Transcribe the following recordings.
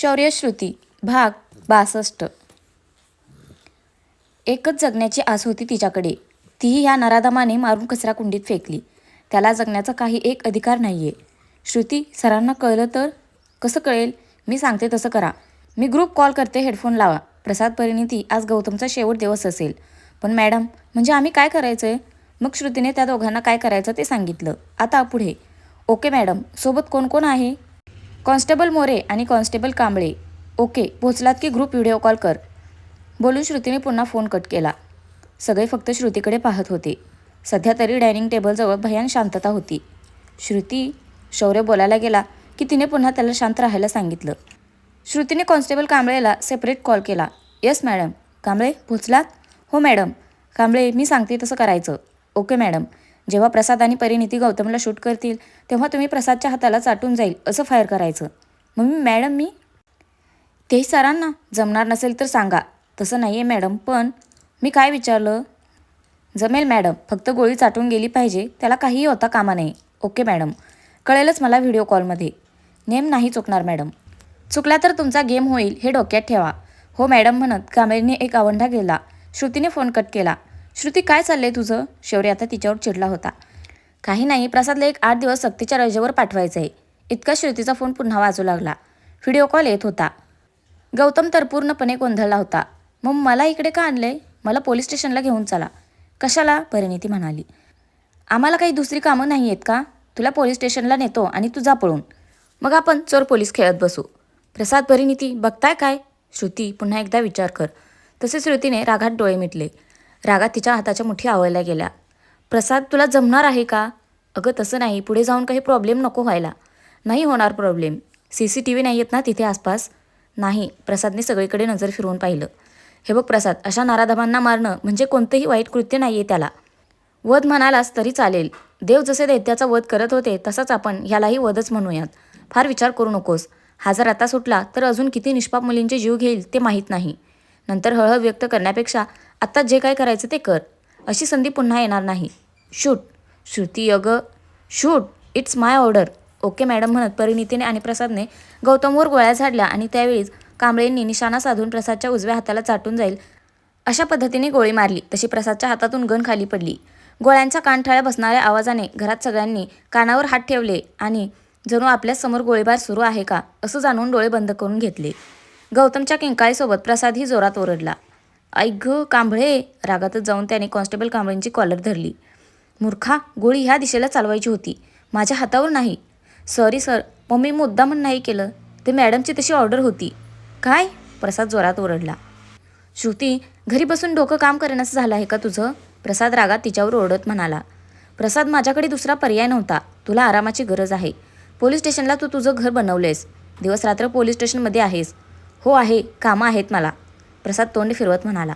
शौर्यश्रुती भाग बासष्ट. एकच जगण्याची आस होती तिच्याकडे. तीही ह्या नराधमाने मारून कचरा कुंडीत फेकली. त्याला जगण्याचा काही एक अधिकार नाही आहे श्रुती सरांना कळलं तर? कसं कळेल? मी सांगते तसं करा. मी ग्रुप कॉल करते हेडफोन लावा. प्रसाद परिणिती आज गौतमचा शेवट दिवस असेल. पण मॅडम म्हणजे आम्ही काय करायचं आहे मग श्रुतीने त्या दोघांना काय करायचं ते सांगितलं. आता पुढे. ओके मॅडम सोबत कोण कोण आहे? कॉन्स्टेबल मोरे आणि कॉन्स्टेबल कांबळे. ओके पोचलात की ग्रुप व्हिडिओ कॉल कर. बोलून श्रुतीने पुन्हा फोन कट केला. सगळे फक्त श्रुतीकडे पाहत होते. सध्या तरी डायनिंग टेबलजवळ भयान शांतता होती. श्रुती शौर्य बोलायला गेला की तिने पुन्हा त्याला शांत राहायला सांगितलं. श्रुतीने कॉन्स्टेबल कांबळेला सेपरेट कॉल केला. Yes madam. कांबळे पोचलात हो मॅडम. कांबळे मी सांगते तसं करायचं. Okay madam. जेव्हा प्रसाद आणि परिणिती गौतमला शूट करतील तेव्हा तुम्ही प्रसादच्या हाताला चाटून जाईल असं फायर करायचं. मग मॅडम मी? तेही सरांना? जमणार नसेल तर सांगा. तसं नाही आहे मॅडम पण मी काय विचारलं? जमेल मॅडम. फक्त गोळी चाटून गेली पाहिजे. त्याला काहीही होता कामा नाही ओके मॅडम. कळेलच मला व्हिडिओ कॉलमध्ये. नेम नाही चुकणार मॅडम. चुकला तर तुमचा गेम होईल हे डोक्यात ठेवा. हो मॅडम म्हणत कामेरीने एक आवंढा गेला श्रुतीने फोन कट केला. श्रुती काय चाललंय तुझं? शौर्य आता तिच्यावर चिडला होता. काही नाही प्रसादला एक आठ दिवस सक्तीच्या रजेवर पाठवायचं आहे इतका श्रुतीचा फोन पुन्हा वाजू लागला. व्हिडिओ कॉल येत होता. गौतम तर पूर्णपणे गोंधळला होता. मग मला इकडे का आणलंय? मला पोलीस स्टेशनला घेऊन चला. कशाला? परिणिती म्हणाली. आम्हाला काही दुसरी कामं नाही आहेत का? तुला पोलीस स्टेशनला नेतो आणि तुझा पळून. मग आपण चोर पोलीस खेळत बसू. प्रसाद परिणिती बघताय काय? श्रुती पुन्हा एकदा विचार कर. तसे श्रुतीने रागात डोळे मिटले. रागात तिच्या हाताच्या मुठी आवळल्या गेल्या. प्रसाद तुला जमणार आहे का? अगं तसं नाही. पुढे जाऊन काही प्रॉब्लेम नको व्हायला. नाही होणार problem. C C T V नाही आहेत ना तिथे आसपास? नाही. प्रसादने सगळीकडे नजर फिरवून पाहिलं. हे बघ प्रसाद अशा नाराधमांना मारणं म्हणजे कोणतंही वाईट कृत्य नाही आहे त्याला. वध म्हणालास तरी चालेल. देव जसे दैत्याचा वध करत होते तसाच आपण ह्यालाही वधच म्हणूयात. फार विचार करू नकोस. हा जर आता सुटला तर अजून किती निष्पाप मुलींचे जीव घेईल ते माहीत नाही. नंतर हळहळ व्यक्त करण्यापेक्षा आत्ता जे काय करायचं ते कर. अशी संधी पुन्हा येणार नाही. शूट. श्रुती अग. Shoot. It's my order. Okay madam म्हणत परिणितीने आणि प्रसादने गौतमवर गोळ्या झाडल्या आणि त्यावेळीच कांबळेंनी निशाणा साधून प्रसादच्या उजव्या हाताला चाटून जाईल. अशा पद्धतीने गोळी मारली तशी प्रसादच्या हातातून गण खाली पडली. गोळ्यांच्या कानठाळ्या बसणाऱ्या आवाजाने घरात सगळ्यांनी कानावर हात ठेवले आणि जणू आपल्यासमोर गोळीबार सुरू आहे का? असं जाणून डोळे बंद करून घेतले. गौतमच्या किंकाळीसोबत प्रसादही जोरात ओरडला. ऐक ग कांबळे. रागातच जाऊन त्याने कॉन्स्टेबल कांबळेंची कॉलर धरली. मूर्खा गोळी ह्या दिशेला चालवायची होती. माझ्या हातावर नाही. Sorry sir. मम्मी मुद्दामन नाही केलं. ते मॅडमची तशी ऑर्डर होती. काय? प्रसाद जोरात ओरडला. श्रुती घरी बसून डोकं काम करण्याचं झालं आहे का तुझं? प्रसाद रागात तिच्यावर ओरडत म्हणाला. प्रसाद माझ्याकडे दुसरा पर्याय नव्हता. तुला आरामाची गरज आहे. पोलीस स्टेशनला तू तुझं घर बनवलेस दिवस रात्र पोलीस स्टेशनमध्ये आहेस. हो आहे. कामं आहेत मला. प्रसाद तोंड फिरवत म्हणाला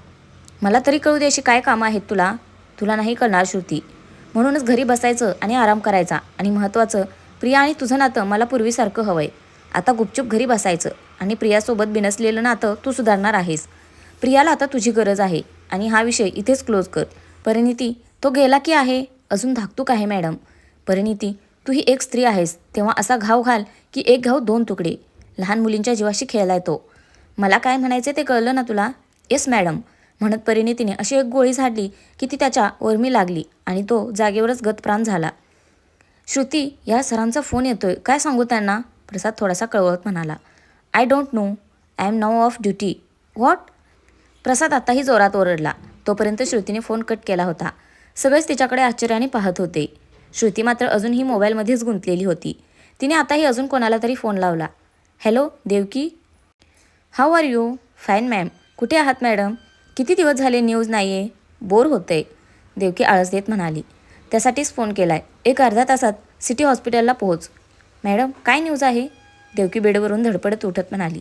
मला तरी कळू दे अशी काय कामं आहेत तुला? तुला नाही कळणार श्रुती. म्हणूनच घरी बसायचं आणि आराम करायचा आणि महत्त्वाचं प्रिया आणि तुझं नातं मला पूर्वीसारखं हवंय. आता गुपचूप घरी बसायचं आणि प्रियासोबत बिनसलेलं नातं तू सुधारणार आहेस. प्रियाला आता तुझी गरज आहे आणि हा विषय इथेच क्लोज कर. परिणिती तो गेला की आहे? अजून धाकतूक आहे मॅडम. परिणिती तू ही एक स्त्री आहेस तेव्हा असा घाव घाल की एक घाव दोन तुकडे. लहान मुलींच्या जीवाशी खेळला तो. मला काय म्हणायचे ते कळलं ना तुला? येस मॅडम म्हणत परिणितीने अशी एक गोळी झाडली की ती त्याच्या ओरमी लागली आणि तो जागेवरच गतप्राण झाला. श्रुती या सरांचा फोन येतोय. काय सांगू त्यांना? प्रसाद थोडासा कळवत म्हणाला. I don't know I am now off duty what Prasad आताही जोरात ओरडला. तोपर्यंत श्रुतीने फोन कट केला होता. सगळेच तिच्याकडे आश्चर्याने पाहत होते. श्रुती मात्र अजूनही मोबाईलमध्येच गुंतलेली होती. तिने आताही अजून कोणाला तरी फोन लावला. Hello Devaki? How are you fine ma'am कुठे आहात मॅडम किती दिवस झाले न्यूज नाही आहे बोर होते. देवकी आळस देत म्हणाली. त्यासाठीच फोन केला आहे एक अर्धा तासात सिटी हॉस्पिटलला पोहोच. मॅडम काय न्यूज आहे? देवकी बेडवरून धडपडत उठत म्हणाली.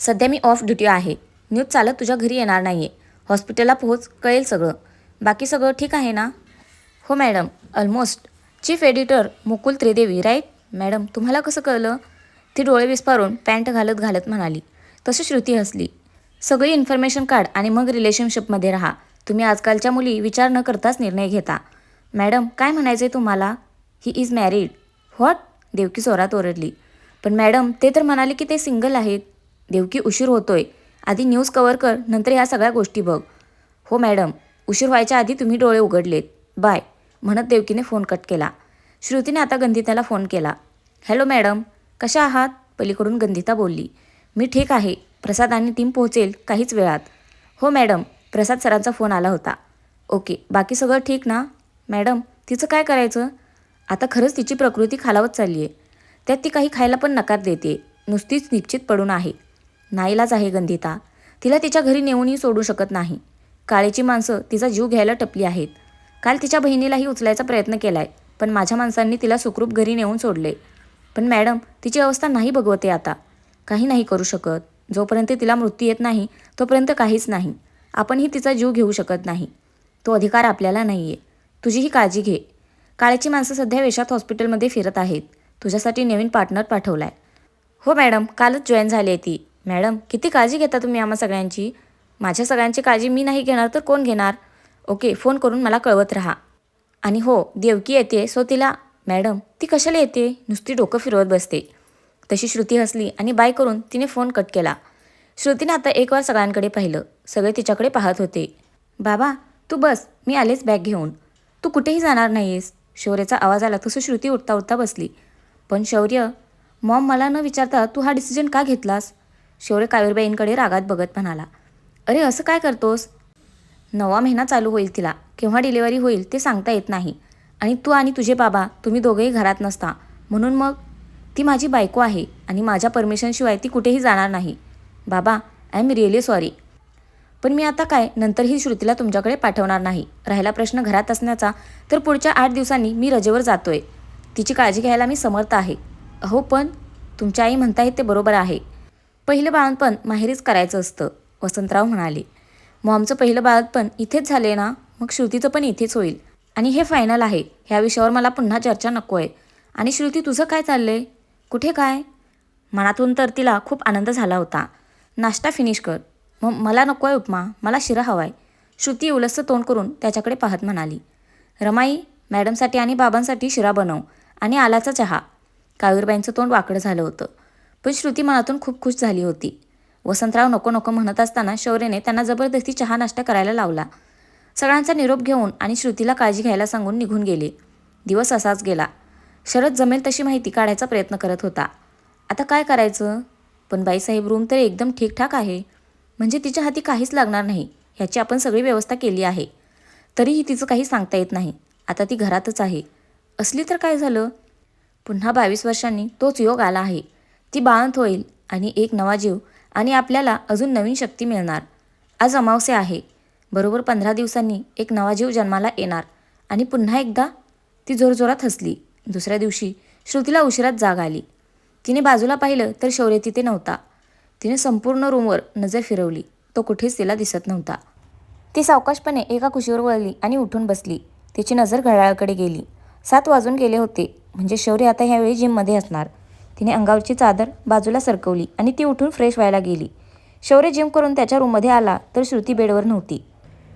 सध्या मी ऑफ ड्युटी आहे. न्यूज चालत तुझ्या घरी येणार नाही आहे हॉस्पिटलला पोहोच कळेल सगळं. बाकी सगळं ठीक आहे ना? हो madam almost chief editor Mukul Tridevi right madam तुम्हाला कसं कळलं? ती डोळे विस्पारून पॅन्ट घालत घालत म्हणाली. तशी श्रुती हसली सगळी इन्फॉर्मेशन काढ आणि मग रिलेशनशिपमध्ये राहा. तुम्ही आजकालच्या मुली विचार न करताच निर्णय घेता. मॅडम काय म्हणायचं आहे तुम्हाला? He is married what Devaki जोरात ओरडली. पण मॅडम ते तर म्हणाले की ते सिंगल आहेत. देवकी उशीर होतोय. आधी न्यूज कवर कर नंतर ह्या सगळ्या गोष्टी बघ. हो मॅडम उशीर व्हायच्या आधी तुम्ही डोळे उघडलेत. बाय म्हणत देवकीने फोन कट केला. श्रुतीने आता गंधिताला फोन केला. हॅलो मॅडम कशा आहात? पलीकडून गंधिता बोलली. मी ठीक आहे. प्रसाद आणि टीम पोहोचेल काहीच वेळात. हो मॅडम. प्रसाद सरांचा फोन आला होता. ओके बाकी सगळं ठीक ना? मॅडम तिचं काय करायचं? आता खरंच तिची प्रकृती खालावत चालली आहे त्यात ती काही खायला पण नकार देते. नुसतीच निश्चित पडून आहे. नाईलाज आहे गंधिता. तिला तिच्या घरी नेऊनही सोडू शकत नाही. काळेची माणसं तिचा जीव घ्यायला टपली आहेत. काल तिच्या बहिणीलाही उचलायचा प्रयत्न केलाय पण माझ्या माणसांनी तिला सुखरूप घरी नेऊन सोडले. पण मॅडम तिची अवस्था नाही बघवते आता. काही नाही करू शकत. जोपर्यंत तिला मृत्यू येत नाही तोपर्यंत काहीच नाही. आपणही तिचा जीव घेऊ शकत नाही. तो अधिकार आपल्याला नाही आहे तुझीही काळजी घे. काळेची माणसं सध्या वेशात हॉस्पिटलमध्ये फिरत आहेत. तुझ्यासाठी नवीन पार्टनर पाठवलाय. हो मॅडम कालच जॉईन झाली आहे ती. मॅडम किती काळजी घेता तुम्ही आम्हा सगळ्यांची? माझ्या सगळ्यांची काळजी मी नाही घेणार तर कोण घेणार? ओके फोन करून मला कळवत राहा. आणि हो देवकी येते सो तिला मॅडम ती कशाला येते नुसती डोकं फिरवत बसते. तशी श्रुती हसली आणि बाय करून तिने फोन कट केला. श्रुतीनं आता एक वार सगळ्यांकडे पाहिलं. सगळे तिच्याकडे पाहत होते. बाबा तू बस मी आलेच बॅग घेऊन. तू कुठेही जाणार नाहीस. शौर्याचा आवाज आला तसं श्रुती उठता उठता बसली. पण शौर्य मॉम मला न विचारता तू हा डिसिजन का घेतलास? शौर्य कावेरबाईंकडे रागात बघत म्हणाला. अरे असं काय करतोस? नवा महिना चालू होईल तिला. केव्हा डिलिव्हरी होईल ते सांगता येत नाही. आणि तू आणि तुझे बाबा तुम्ही दोघेही घरात नसता. म्हणून मग ती माझी बायको आहे आणि माझ्या परमिशनशिवाय ती कुठेही जाणार नाही. बाबा आय एम रिअली सॉरी. पण मी आता काय? नंतर ही श्रुतीला तुमच्याकडे पाठवणार नाही. राहिला प्रश्न घरात असण्याचा तर पुढच्या आठ दिवसांनी मी रजेवर जातोय. तिची काळजी घ्यायला मी समर्थ आहे. अहो पण तुमच्या आई म्हणतायत ते बरोबर आहे. पहिलं बाळणपण माहेरीच करायचं असतं वसंतराव म्हणाले. मॉमचं पहिलं बाळंतपण इथेच झाले ना? मग श्रुतीचं पण इथेच होईल. आणि हे फायनल आहे. ह्या विषयावर मला पुन्हा चर्चा नको आहे आणि श्रुती तुझं काय चाललं आहे कुठे काय? मनातून तर तिला खूप आनंद झाला होता. नाश्ता फिनिश कर. मग मला नको आहे उपमा. मला शिरा हवाय. श्रुती उलसं तोंड करून त्याच्याकडे पाहत म्हणाली. रमाई मॅडमसाठी आणि बाबांसाठी शिरा बनव आणि आलाचा चहा. कावीरबाईंचं तोंड वाकडं झालं होतं. पण श्रुती मनातून खूप खुश झाली होती. वसंतराव नको नको म्हणत असताना शौर्यने त्यांना जबरदस्ती चहा नाश्ता करायला लावला. सगळ्यांचा निरोप घेऊन आणि श्रुतीला काळजी घ्यायला सांगून निघून गेले. दिवस असाच गेला. शरद जमेल तशी माहिती काढायचा प्रयत्न करत होता. आता काय करायचं? पण बाईसाहेब रूम तर एकदम ठीकठाक आहे. म्हणजे तिच्या हाती काहीच लागणार नाही ह्याची आपण सगळी व्यवस्था केली आहे. तरीही तिचं काही सांगता येत नाही. आता ती घरातच आहे. असली तर काय झालं? पुन्हा बावीस वर्षांनी तोच योग आला आहे. ती बाळंत होईल आणि एक नवा जीव आणि आपल्याला अजून नवीन शक्ती मिळणार. आज अमावस्या आहे. बरोबर पंधरा दिवसांनी एक नवा जीव जन्माला येणार आणि पुन्हा एकदा ती जोरजोरात हसली. दुसऱ्या दिवशी श्रुतीला उशिरात जाग आली. तिने बाजूला पाहिलं तर शौर्य तिथे नव्हता. तिने संपूर्ण रूमवर नजर फिरवली. तो कुठेच तिला दिसत नव्हता. ती सावकाशपणे एका कुशीवर वळली आणि उठून बसली. तिची नजर घड्याळाकडे गेली. सात वाजून गेले होते. म्हणजे शौर्य आता ह्यावेळी जिममध्ये असणार. तिने अंगावरची चादर बाजूला सरकवली आणि ती उठून फ्रेश व्हायला गेली. शौर्य जिम करून त्याच्या रूममध्ये आला तर श्रुती बेडवर नव्हती.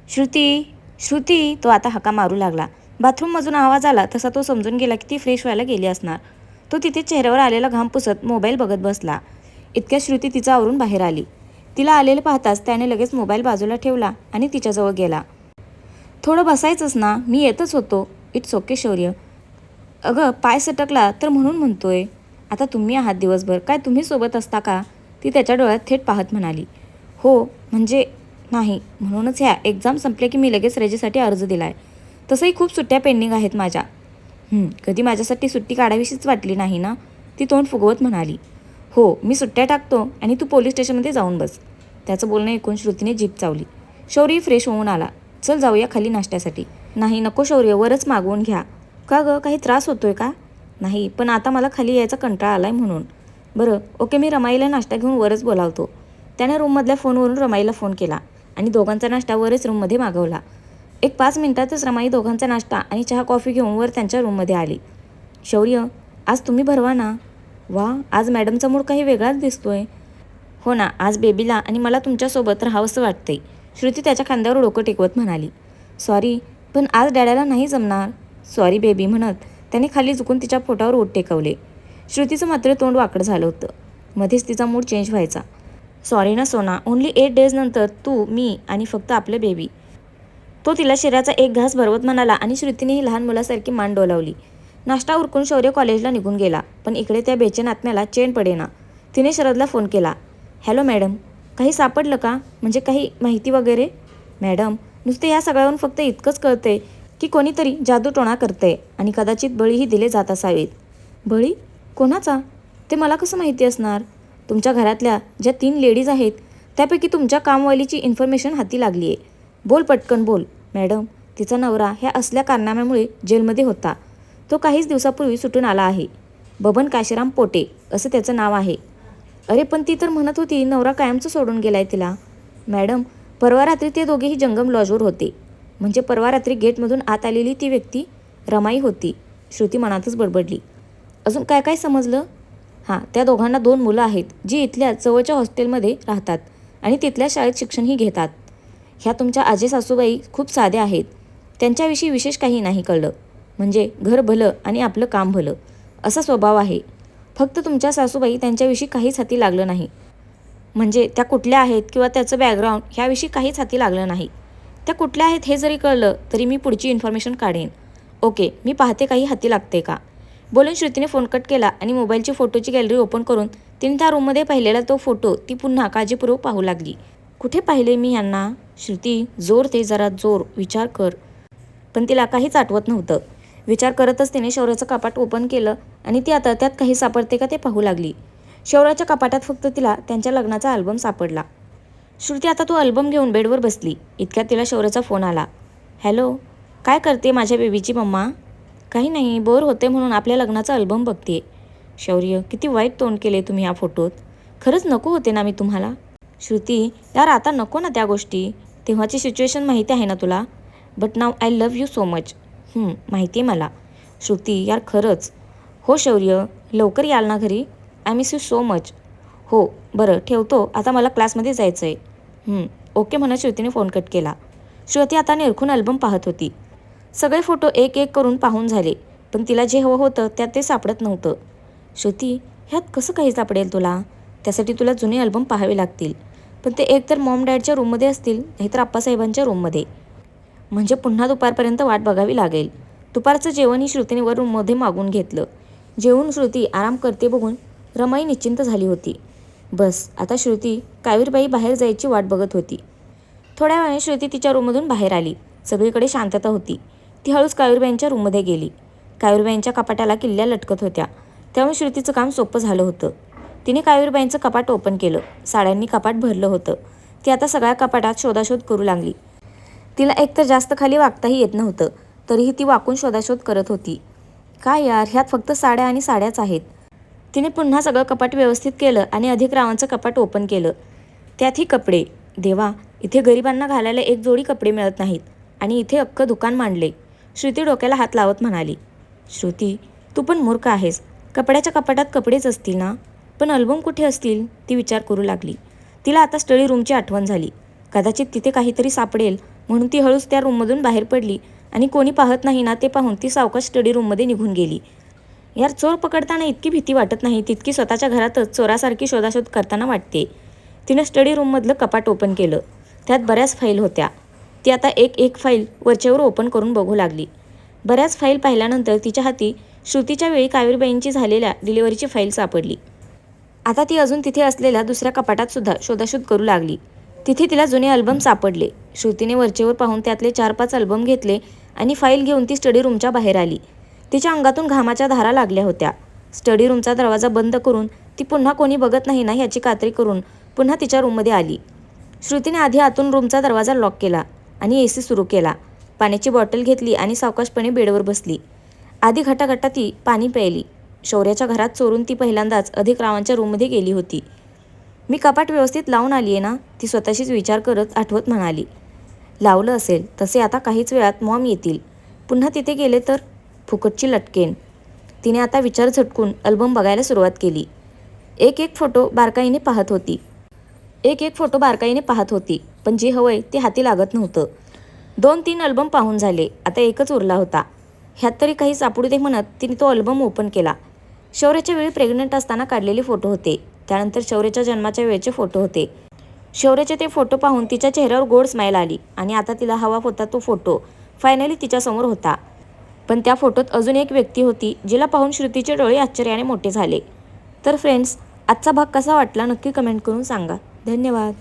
श्रुती श्रुती तो आता हका मारू लागला. बाथरूममधून आवाज आला तसा तो समजून गेला की ती फ्रेश व्हायला गेली असणार. तो तिथे चेहऱ्यावर आलेला घाम पुसत मोबाईल बघत बसला. इतक्या श्रुती तिचा आवरून बाहेर आली. तिला आलेलं पाहताच त्याने लगेच मोबाईल बाजूला ठेवला आणि तिच्याजवळ गेला. थोडं बसायचंच ना मी येतच होतो. इट्स ओके शौर्य. अगं पाय सटकला तर म्हणून म्हणतोय. आता तुम्ही आहात दिवसभर. काय तुम्ही सोबत असता का? ती त्याच्या डोळ्यात थेट पाहत म्हणाली. हो म्हणजे नाही. म्हणूनच ह्या एक्झाम संपले की मी लगेच रजेसाठी अर्ज दिला आहे तसंही खूप सुट्ट्या पेंडिंग आहेत माझ्या. कधी माझ्यासाठी सुट्टी काढावीशीच वाटली नाही ना? ती तोंड फुगवत म्हणाली. हो मी सुट्ट्या टाकतो आणि तू पोलीस स्टेशनमध्ये जाऊन बस. त्याचं बोलणं ऐकून श्रुतीने जीप चावली. शौर्य फ्रेश होऊन आला. चल जाऊया खाली नाश्त्यासाठी. नाही नको शौर्य वरच मागवून घ्या. का गं काही त्रास होतोय का? नाही पण आता मला खाली यायचा कंटाळा आलाय म्हणून. बरं ओके मी रमाईला नाश्ता घेऊन वरच बोलावतो. त्याने रूममधल्या फोनवरून रमाईला फोन केला आणि दोघांचा नाश्ता वरच रूममध्ये मागवला. एक पाच मिनिटातच रमाई दोघांचा नाश्ता आणि चहा कॉफी घेऊन वर त्यांच्या रूममध्ये आली. शौर्य आज तुम्ही भरवा ना. वा आज मॅडमचा मूड काही वेगळाच दिसतोय. हो ना आज बेबीला आणि मला तुमच्यासोबत राहावंसं वाटतंय. श्रुती त्याच्या खांद्यावर डोकं टेकवत म्हणाली. सॉरी पण आज डॅडाला नाही जमणार. सॉरी बेबी म्हणत त्याने खाली झुकून तिच्या पोटावर ओट टेकवले. श्रुतीचं मात्र तोंड वाकडं झालं होतं. मध्येच तिचा मूड चेंज व्हायचा. सॉरी ना सोना. ओन्ली एट डेज नंतर तू मी आणि फक्त आपलं बेबी. तो तिला शिऱ्याचा एक घास भरवत म्हणाला आणि श्रुतीनेही लहान मुलासारखी मान डोलावली. नाश्ता उरकून शौर्य कॉलेजला निघून गेला पण इकडे त्या बेचेन आत्म्याला चेन पडेना. तिने शरदला फोन केला हॅलो मॅडम काही सापडलं का? म्हणजे काही माहिती वगैरे? मॅडम नुसते या सगळ्यावरून फक्त इतकंच कळते की कोणीतरी जादूटोणा करते आणि कदाचित बळीही दिले जात असावेत. बळी? कोणाचा? ते मला कसं माहिती असणार? तुमच्या घरातल्या ज्या तीन लेडीज आहेत त्यापैकी तुमच्या कामवालीची इन्फॉर्मेशन हाती लागली आहे बोल पटकन बोल. मॅडम तिचा नवरा ह्या असल्या कारनाम्यामुळे जेलमध्ये होता. तो काहीच दिवसापूर्वी सुटून आला आहे. बबन काशीराम पोटे असं त्याचं नाव आहे. अरे पण ती तर म्हणत होती नवरा कायमचं सोडून गेलाय तिला. मॅडम परवा रात्री ते दोघेही जंगम लॉजवर होते. म्हणजे परवा रात्री गेटमधून आत आलेली ती व्यक्ती रमाई होती. श्रुती मनातच बडबडली. अजून काय काय समजलं? हां त्या दोघांना दोन मुलं आहेत जी इथल्या जवळच्या हॉस्टेलमध्ये राहतात आणि तिथल्या शाळेत शिक्षणही घेतात. ह्या तुमच्या आजे सासूबाई खूप साध्या आहेत. त्यांच्याविषयी विशेष काही नाही कळलं. म्हणजे घर भलं आणि आपलं काम भलं. असा स्वभाव आहे. फक्त तुमच्या सासूबाई त्यांच्याविषयी काहीच हाती लागलं नाही. म्हणजे त्या कुठल्या आहेत किंवा त्याचं बॅकग्राऊंड ह्याविषयी काहीच हाती लागलं नाही. त्या कुठल्या आहेत हे जरी कळलं तरी मी पुढची इन्फॉर्मेशन काढेन. ओके मी पाहते काही हाती लागते का? बोलून श्रुतीने फोन कट केला आणि मोबाईलची फोटोची गॅलरी ओपन करून तिने त्या रूममध्ये पाहिलेला तो फोटो ती पुन्हा काळजीपूर्वक पाहू लागली. कुठे पाहिले मी यांना? श्रुती जोर ते जरा जोर विचार कर. पण तिला काहीच आठवत नव्हतं. विचार करतच तिने शौर्याचं कपाट ओपन केलं आणि ती आता त्यात काही सापडते का ते पाहू लागली. शौर्याच्या कपाटात फक्त तिला त्यांच्या लग्नाचा अल्बम सापडला. श्रुती आता तो अल्बम घेऊन बेडवर बसली. इतक्यात तिला शौर्याचा फोन आला. हॅलो काय करते माझ्या बेबीची मम्मा? काही नाही बोर होते म्हणून आपल्या लग्नाचा अल्बम बघते. शौर्य किती वाईट तोंड केले तुम्ही या फोटोत खरंच नको होते ना मी तुम्हाला. श्रुती यार आता नको ना त्या गोष्टी. तेव्हाची सिच्युएशन माहिती आहे ना तुला? But now I love you so much माहिती आहे मला. श्रुती यार खरंच. हो शौर्य लवकर याल ना घरी. I miss you so much हो बरं ठेवतो. आता मला क्लासमध्ये जायचं आहे ओके म्हणत श्रुतीने फोन कट केला. श्रुती आता निरखून अल्बम पाहत होती. सगळे फोटो एक एक करून पाहून झाले. पण तिला जे हवं होतं त्यात ते सापडत नव्हतं. श्रुती ह्यात कसं काही सापडेल तुला? त्यासाठी तुला जुने अल्बम पाहावे लागतील. पण ते एक तर मॉम डॅडच्या रूममध्ये असतील नाहीतर आप्पासाहेबांच्या रूममध्ये. म्हणजे पुन्हा दुपारपर्यंत वाट बघावी लागेल. दुपारचं जेवण ही श्रुतीने वर रूममध्ये मागून घेतलं. जेवून श्रुती आराम करते बघून रमाई निश्चिंत झाली होती. बस आता श्रुती कावीरबाई बाहेर जायची वाट बघत होती. थोड्या वेळाने श्रुती तिच्या रूममधून बाहेर आली. सगळीकडे शांतता होती. ती हळूच कावीरबाईंच्या रूममध्ये गेली. कावीरबाईंच्या कपाटाला किल्ल्या लटकत होत्या. त्यामुळे श्रुतीचं काम सोपं झालं होतं. तिने कावीरबाईंचं कपाट ओपन केलं. साड्यांनी कपाट भरलं होतं. ती आता सगळ्या कपाटात शोधाशोध करू लागली. तिला एकतर जास्त खाली वागताही येत नव्हतं तरीही ती वाकून शोधाशोध करत होती. काय यार ह्यात फक्त साड्या आणि साड्याच आहेत. तिने पुन्हा सगळं कपाट व्यवस्थित केलं आणि अधिक रावांचं कपाट ओपन केलं. त्यातही कपडे. देवा इथे गरिबांना घालायला एक जोडी कपडे मिळत नाहीत आणि इथे अख्खं दुकान मांडले. श्रुती डोक्याला हात लावत म्हणाली. श्रुती तू पण मूर्ख आहेस. कपड्याच्या कपाटात कपडेच असतील ना? पण अल्बम कुठे असतील ती विचार करू लागली. तिला आता स्टडी रूमची आठवण झाली. कदाचित तिथे काहीतरी सापडेल म्हणून ती हळूच त्या रूममधून बाहेर पडली आणि कोणी पाहत नाही ना ते पाहून ती सावकाश स्टडी रूममध्ये निघून गेली. यार चोर पकडताना इतकी भीती वाटत नाही तितकी स्वतःच्या घरातच चोरासारखी शोधाशोध करताना वाटते. तिनं स्टडी रूममधलं कपाट ओपन केलं. त्यात बऱ्याच फाईल होत्या. ती आता एक एक फाईल वरच्यावर ओपन करून बघू लागली. बऱ्याच फाईल पाहिल्यानंतर तिच्या हाती श्रुतीच्या वेळी कावीरबाईंची झालेल्या डिलिव्हरीची फाईल सापडली. आता ती अजून तिथे असलेल्या दुसऱ्या कपाटात सुद्धा शोधाशोध करू लागली. तिथे तिला जुने अल्बम सापडले. श्रुतीने वरचेवर पाहून त्यातले चार पाच अल्बम घेतले आणि फाईल घेऊन ती स्टडी रूमच्या बाहेर आली. तिच्या अंगातून घामाच्या धारा लागल्या होत्या. स्टडी रूमचा दरवाजा बंद करून ती पुन्हा कोणी बघत नाही ना ह्याची खात्री करून पुन्हा तिच्या रूममध्ये आली. श्रुतीने आधी आतून रूमचा दरवाजा लॉक केला आणि ए सी सुरू केला. पाण्याची बॉटल घेतली आणि सावकाशपणे बेडवर बसली. आधी घटाघटा ती पाणी प्यायली. शौर्याच्या घरात चोरून ती पहिल्यांदाच अधिक रावांच्या रूममध्ये गेली होती. मी कपाट व्यवस्थित लावून आली आहे ना? ती स्वतःशीच विचार करत आठवत म्हणाली. लावलं असेल. तसे आता काहीच वेळात मॉम येतील. पुन्हा तिथे गेले तर? फुकटची लटकेन. तिने आता विचार झटकून अल्बम बघायला सुरुवात केली. एक एक फोटो बारकाईने पाहत होती. एक एक फोटो बारकाईने पाहत होती पण जे हवंय ते हाती लागत नव्हतं. दोन तीन अल्बम पाहून झाले. आता एकच उरला होता. ह्यात तरी काही सापडू दे म्हणत तिने तो अल्बम ओपन केला. शौर्याच्या वेळी प्रेग्नंट असताना काढलेले फोटो होते. त्यानंतर शौर्याच्या जन्माच्या वेळेचे फोटो होते. शौर्याचे ते फोटो पाहून तिच्या चेहऱ्यावर गोड स्माईल आली आणि आता तिला हवा होता तो फोटो. फायनली तिच्यासमोर होता. पण त्या फोटोत अजून एक व्यक्ती होती जिला पाहून श्रुतीचे डोळे आश्चर्याने मोठे झाले. तर फ्रेंड्स आजचा भाग कसा वाटला नक्की कमेंट करून सांगा. धन्यवाद.